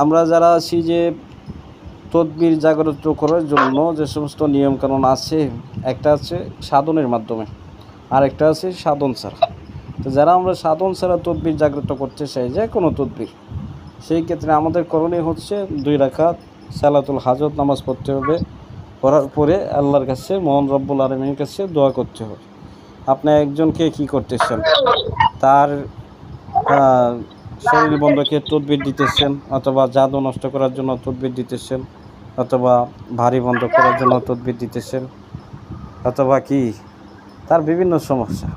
আমরা যারা আছি যে তদবির জাগ্রত করার জন্য যে সমস্ত নিয়মকানুন আছে, একটা আছে সাধনের মাধ্যমে আর একটা আছে সাধন ছাড়া। তো যারা আমরা সাধন ছাড়া তদবির জাগ্রত করতে চাই, যে কোনো তদবির, সেই ক্ষেত্রে আমাদের করণীয় হচ্ছে দুই রাখাত সালাতুল হাজত নামাজ পড়তে হবে, পড়ার পরে আল্লাহর কাছে, মোহন রব্বুল আলমীর কাছে দোয়া করতে হবে। আপনি একজনকে কি করতেছেন তার শরীর বন্ধকে তদবির দিতেছেন অথবা জাদু নষ্ট করার জন্য তদবির দিতেছেন অথবা ভারী বন্ধ করার জন্য তদবির দিতেছেন অথবা কি? তার বিভিন্ন সমস্যা।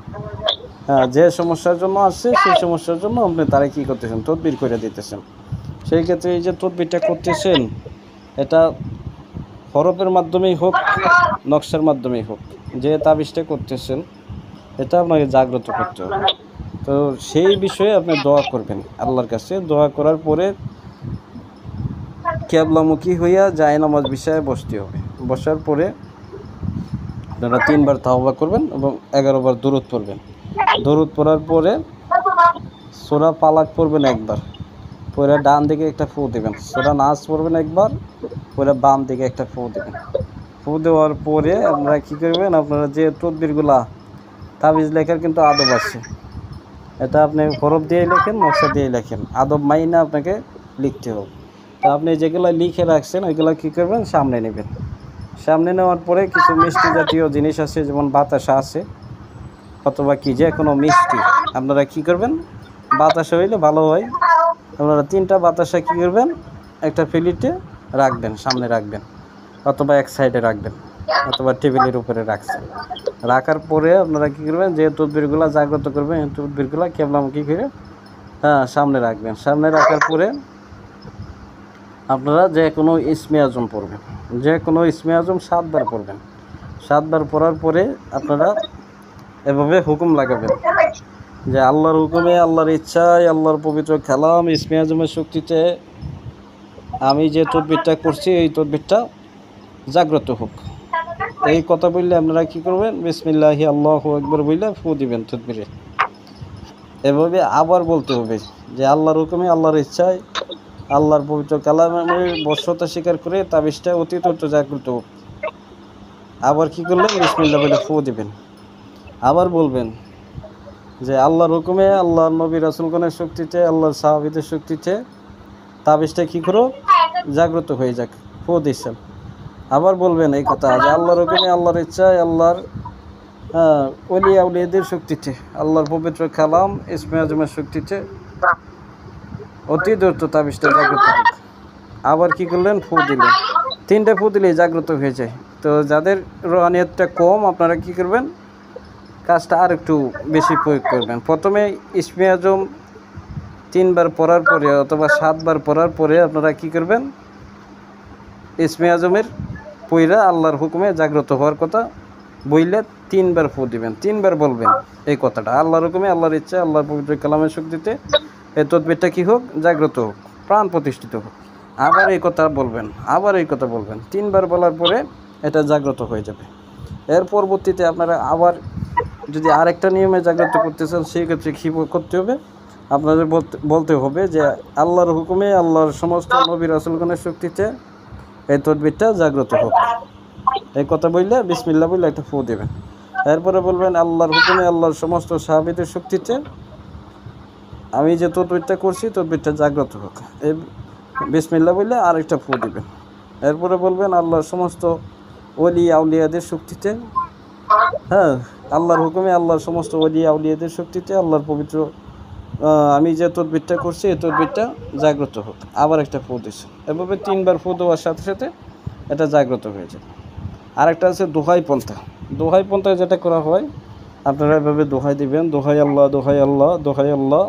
হ্যাঁ যে সমস্যার জন্য আসছে সেই সমস্যার জন্য আপনি তারা কি করতেছেন? তদবির করে দিতেছেন। সেই ক্ষেত্রে এই যে তদবিরটা করতেছেন, এটা হরফের মাধ্যমেই হোক, নকশার মাধ্যমেই হোক, যে তাবিজটা করতেছেন, এটা আপনাকে জাগ্রত করতে হবে। তো সেই বিষয়ে আপনি দোয়া করবেন, আল্লাহর কাছে দোয়া করার পরে কেবলামুখী হইয়া যায় নামাজ বিষয়ে বসতে হবে। বসার পরে আপনারা তিনবার তাওবা করবেন এবং এগারো বার দূরত পড়বেন। দরুদ পড়ার পরে সোরা পালাক পড়বেন একবার, পরে ডান দিকে একটা ফু দেবেন। সোরা নাচ পড়বেন একবার, পরে বাম দিকে একটা ফু দেবেন। ফু দেওয়ার পরে আপনারা কী করবেন, আপনারা যে তদবিরগুলা তাবিজ লেখার কিন্তু আদব আছে। এটা আপনি হরফ দিয়ে লেখেন, নকশা দিয়ে লেখেন। আদব মাইনা আপনাকে লিখতে হবে। তো আপনি যেগুলো লিখে রাখছেন, ওইগুলো কী করবেন? সামনে নেবেন। সামনে নেওয়ার পরে কিছু মিষ্টি জাতীয় জিনিস আছে, যেমন বাতাসা আছে, অথবা কি যে কোনো মিষ্টি। আপনারা কি করবেন? বাতাসা হইলে ভালো হয়। আপনারা তিনটা বাতাসা কি করবেন? একটা প্লেটে রাখবেন, সামনে রাখবেন, অথবা এক সাইডে রাখবেন। অথবা টেবিলের উপরে রাখছেন রাখার পরে আপনারা কি করবেন, যে তদবিরগুলো জাগ্রত করবেন তদবিরগুলো কেবলামুখী করে হ্যাঁ সামনে রাখবেন। সামনে রাখার পরে আপনারা যে কোনো ইসমে আজম পড়বেন। যে কোনো ইসমে আজম সাতবার পড়বেন। সাতবার পড়ার পরে আপনারা এভাবে হুকুম লাগাবেন যে আল্লাহর হুকুমে, আল্লাহর ইচ্ছায়, আল্লাহর পবিত্র খেলাম ইসমে আজমের শক্তিতে আমি যে তদবিরটা করছি, এই তদবিরটা জাগ্রত হোক। এই কথা বললে আপনারা কি করবেন? বিসমিল্লাহি, আল্লাহ একবার বললে ফু দিবেন তদবিরে। এভাবে আবার বলতে হবে যে আল্লাহর হুকুমে আল্লাহর ইচ্ছায়, আল্লাহর পবিত্র কালামের বর্ষতা স্বীকার করে তাবিজটা অতি তথ্য জাগ্রত আবার কি করলেন? বিসমিল্লা বলে ফু দিবেন। আবার বলবেন যে আল্লাহর হুকুমে, আল্লাহর নবী রাসুলগণের শক্তিতে, আল্লাহর সাহাবিদের শক্তিতে তাবিজটা কী করো? জাগ্রত হয়ে যাক। ফু দিচ্ছেন। আবার বলবেন এই কথা যে আল্লাহর হুকুমে আল্লাহর ইচ্ছায় আল্লাহর হ্যাঁ, অলিয়া উলিয়াদের শক্তিতে আল্লাহর পবিত্র কালাম ইসমে আজমের শক্তিতে অতি দ্রুত তাবিজটা জাগ্রত আবার কি করলেন? ফু দিলেন। তিনটে ফু দিলেই জাগ্রত হয়ে যায়। তো যাদের রোহানিয়তটা কম আপনারা কি করবেন? কাজটা আর একটু বেশি প্রয়োগ করবেন। প্রথমে ইসমে আজম তিনবার পড়ার পরে অথবা সাতবার পড়ার পরে আপনারা কি করবেন? ইসমে আজমের পইরা আল্লাহর হুকুমে জাগ্রত হওয়ার কথা বইলে তিনবার ফু দিবেন, তিনবার বলবেন এই কথাটা। আল্লাহর হুকুমে, আল্লাহর ইচ্ছা, আল্লাহর পবিত্র কালামের শক্তিতে এই তদবিরটা কী হোক, জাগ্রত হোক, প্রাণ প্রতিষ্ঠিত হোক। আবার এই কথা বলবেন, আবার এই কথা বলবেন, তিনবার বলার পরে এটা জাগ্রত হয়ে যাবে। এর পরবর্তীতে আপনারা আবার যদি আরেকটা নিয়মে জাগ্রত করতে চান সেই ক্ষেত্রে কী করতে হবে? আপনাদের বলতে হবে যে আল্লাহর হুকুমে, আল্লাহর সমস্ত নবী রাসুলগণের শক্তিতে এই তদবিরটা জাগ্রত হোক। এই কথা বললে বিসমিল্লা বললে একটা ফু দেবেন। এরপরে বলবেন, আল্লাহর হুকুমে আল্লাহর সমস্ত সাহাবিদের শক্তিতে আমি যে তদবিরটা করছি, তদবিরটা জাগ্রত হোক। এই বিসমিল্লা বললে আরেকটা ফু দিবেন। এরপরে বলবেন, আল্লাহর সমস্ত অলি আউলিয়াদের শক্তিতে হ্যাঁ আল্লাহর হুকুমে আল্লাহর সমস্ত অলি আউলিয়াদের শক্তিতে আল্লাহর পবিত্র আমি যে তদবিরটা করছি, এই তদবিরটা জাগ্রত হোক। আবার একটা ফু দিচ্ছে। এভাবে তিনবার ফু দেওয়ার সাথে সাথে এটা জাগ্রত হয়ে যায়। আরেকটা আছে দোহাই পন্থা। দোহাই পন্থায় যেটা করা হয়, আপনারা এভাবে দোহাই দিবেন। দোহাই আল্লাহ দোহাই আল্লাহ দোহাই আল্লাহ,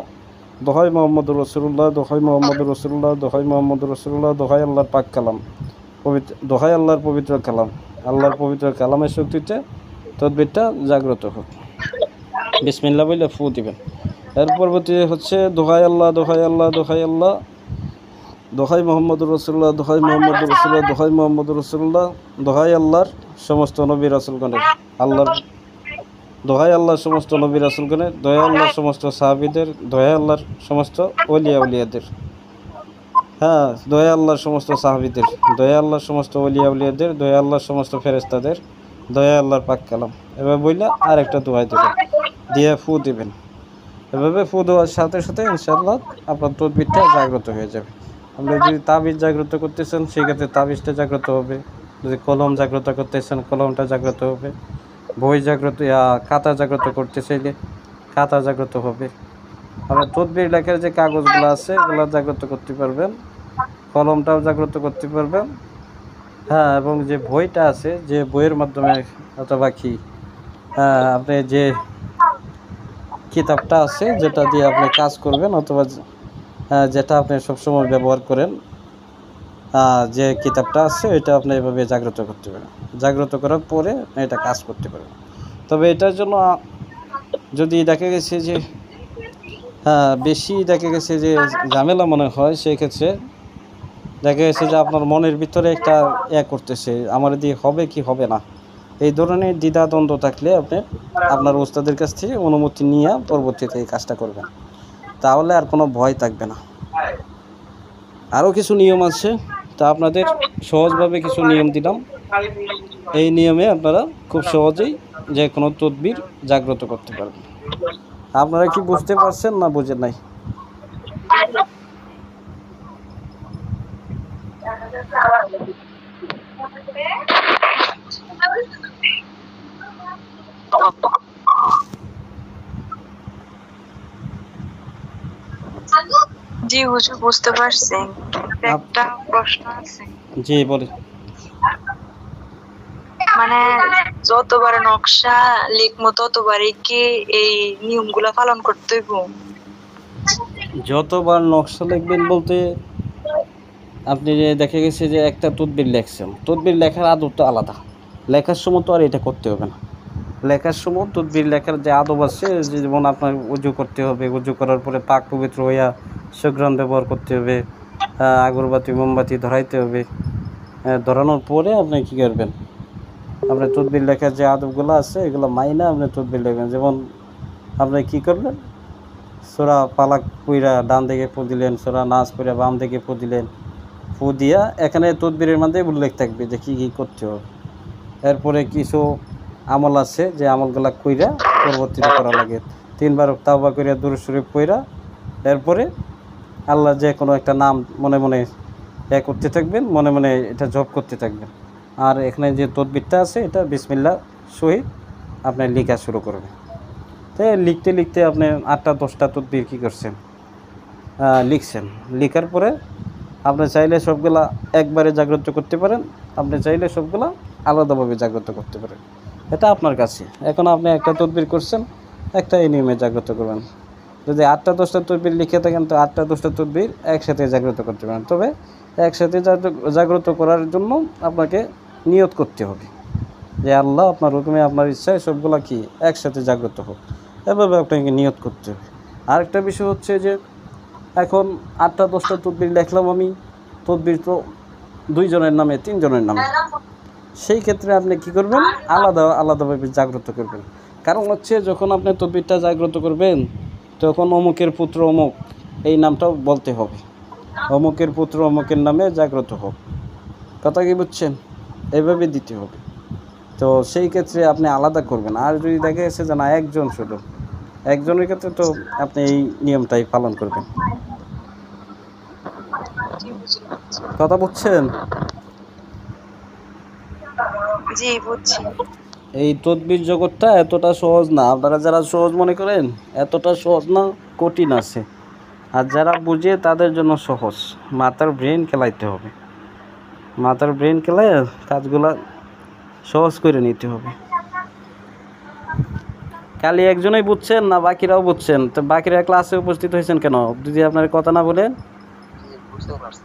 দোহাই মোহাম্মদ রসুল্লাহ দোহাই মোহাম্মদ রসুল্লাহ দোহাই মোহাম্মদ রসুল্লাহ দোহাই আল্লাহর পাক কালাম। পবিত্র, দোহাই আল্লাহর পবিত্র কালাম। আল্লাহর পবিত্র কালামের শক্তিতে তদবিরটা জাগ্রত হোক। বিসমিল্লা বলে ফু দিবেন। এর পরবর্তী হচ্ছে, দোহাই আল্লাহ দোহাই আল্লাহ দোহাই আল্লাহ, দোহাই মোহাম্মদ রসুল্লাহ দোহাই মোহাম্মদ রসুল্লাহ দোহাই মোহাম্মদ রসুল্লাহ দোহাই আল্লাহর সমস্ত নবী রাসুলগণের, আল্লাহর দোহাই আল্লাহর সমস্ত নবী রাসুলগণের দয়া আল্লাহর সমস্ত সাহাবিদের দয়া আল্লাহর সমস্ত অলিয়া উলিয়াদের। হ্যাঁ দয়া আল্লাহর সমস্ত সাহাবিদের দয়া আল্লাহর সমস্ত অলিয়া উলিয়াদের দয়া আল্লাহর সমস্ত ফেরেস্তাদের দয়া আল্লাহর পাক কালাম। এবার বললে আর একটা দোয়া দেবেন, দিয়ে ফু দেবেন। এভাবে ফু দেওয়ার সাথে সাথে ইনশাআল্লাহ আপনার তদবিরটা জাগ্রত হয়ে যাবে। আপনি যদি তাবিজ জাগ্রত করতেছেন সেক্ষেত্রে তাবিজটা জাগ্রত হবে। যদি কলম জাগ্রত করতেছেন কলমটা জাগ্রত হবে। বই জাগ্রত খাতা জাগ্রত করতে চাইলে খাতা জাগ্রত হবে। আপনার তদবির লেখার যে কাগজগুলো আছে এগুলো জাগ্রত করতে পারবেন। কলমটাও জাগ্রত করতে পারবেন। হ্যাঁ এবং যে বইটা আছে যে বইয়ের মাধ্যমে অথবা কি হ্যাঁ, আপনি যে কিতাবটা আছে, যেটা দিয়ে আপনি কাজ করবেন অথবা যেটা আপনি সবসময় ব্যবহার করেন যে কিতাবটা আছে, এটা আপনি এভাবে জাগ্রত করতে পারেন। জাগ্রত করার পরে আপনি এটা কাজ করতে পারেন তবে এটার জন্য, যদি দেখা গেছে যে হ্যাঁ বেশি দেখা গেছে যে ঝামেলা মনে হয় সেই ক্ষেত্রে দেখা গেছে যে আপনার মনের ভিতরে একটা ইয়া করতেছে, আমার দিয়ে হবে কি হবে না? এই ধরনের দ্বিধাদ্বন্দ্ব থাকলে আপনি আপনার ওস্তাদের কাছ থেকে অনুমতি নিয়ে পরবর্তীতে এই কাজটা করবেন। তাহলে আর কোনো ভয় থাকবে না। আরও কিছু নিয়ম আছে। তা আপনাদের সহজভাবে কিছু নিয়ম দিলাম। এই নিয়মে আপনারা খুব সহজেই যে কোনো তদবির জাগ্রত করতে পারবেন। আপনারা কি বুঝতে পারছেন না বুঝেন নাই? জি হুজুর বুঝতে পারছি। একটা প্রশ্ন আছে। জি বলি। মানে যতবার নকশা লিখব ততবারই কি এই নিয়মগুলো পালন করতে হইব? যতবার নকশা লিখবেন বলতে আপনি যে দেখা গেছে যে একটা তদবির লেখছেন। তদবির লেখার আদবটা আলাদা। লেখার সময় তো আর এটা করতে হবে না। লেখার সময় তদবির লেখার যে আদব আছে যেমন আপনার উজু করতে হবে, উজু করার পরে পাক পবিত্র হইয়া সুগ্রাম ব্যবহার করতে হবে আগরবাতি, মোমবাতি ধরাইতে হবে ধরানোর পরে আপনি কী করবেন? আপনার তদবির লেখার যে আদবগুলো আছে, এগুলো মাইনা আপনি তদবির লেখবেন। যেমন আপনি কী করবেন সোরা পালাক পুইরা ডান দিকে ফু দিলেন, সোরা নাচ পুইরা বাম দিকে ফু দিলেন, ফু দিয়া এখানে তদবিরের মধ্যে উল্লেখ থাকবে যে কী কী করতে হবে। এরপরে কিছু আমল আছে যে আমলগুলা কইরা পরবর্তীতে করা লাগে। তিনবার তাওবা কইরা দূর শরীফ কইরা এরপরে আল্লাহ যে কোনো একটা নাম মনে মনে এ করতে থাকবেন, মনে মনে এটা জব করতে থাকবেন। আর এখানে যে তদবিরটা আছে, এটা বিসমিল্লা সহিত আপনি লেখা শুরু করবেন। তো লিখতে লিখতে আপনি আটটা, দশটা তদবির কী করছেন? লিখছেন। লেখার পরে আপনি চাইলে সবগুলা একবারে জাগ্রত করতে পারেন, আপনি চাইলে সবগুলা আলাদাভাবে জাগ্রত করতে পারেন। এটা আপনার কাছে। এখন আপনি একটা তদবির করছেন, একটা এই নিয়মে জাগ্রত করবেন। যদি আটটা দশটা তদবির লিখে থাকেন, তো আটটা দশটা তদবির একসাথে জাগ্রত করতে পারেন। তবে একসাথে জাগ্রত করার জন্য আপনাকে নিয়ত করতে হবে যে আল্লাহ আপনার হুকুমে, আপনার ইচ্ছায় সবগুলা কি একসাথে জাগ্রত হোক। এভাবে আপনাকে নিয়ত করতে হবে। আরেকটা বিষয় হচ্ছে যে, এখন আটটা দশটা তদবির লেখলাম আমি, তদবির তো দুইজনের নামে, তিনজনের নামে। সেই ক্ষেত্রে আপনি কি করবেন? আলাদা, আলাদাভাবে জাগ্রত করবেন। কারণ হচ্ছে, যখন আপনি তদবিরটা জাগ্রত করবেন, তখন অমুকের পুত্র অমুক, এই নামটাও বলতে হবে। অমুকের পুত্র অমুকের নামে জাগ্রত হোক। কথা কি বুঝছেন? এভাবে দিতে হবে। তো সেই ক্ষেত্রে আপনি আলাদা করবেন। আর যদি দেখা গেছে যে না, একজন শুধু, একজনের ক্ষেত্রে তো আপনি এই নিয়মটাই পালন করবেন। কথা বুঝছেন? জি বুঝছি। এই তদবির জগৎটা এতটা সহজ না। আপনারা যারা সহজ মনে করেন এতটা সহজ না কঠিন আছে। আর যারা বুঝে তাদের জন্য সহজ। মাথার ব্রেন খেলাইতে হবে। মাথার ব্রেন খেলায় কাজগুলা সহজ করে নিতে হবে। খালি একজনই বুঝছেন না বাকিরাও বুঝছেন? তো বাকিরা ক্লাসে উপস্থিত হয়েছেন কেন? যদি আপনার কথা না বলেন। বুঝতে পারছি।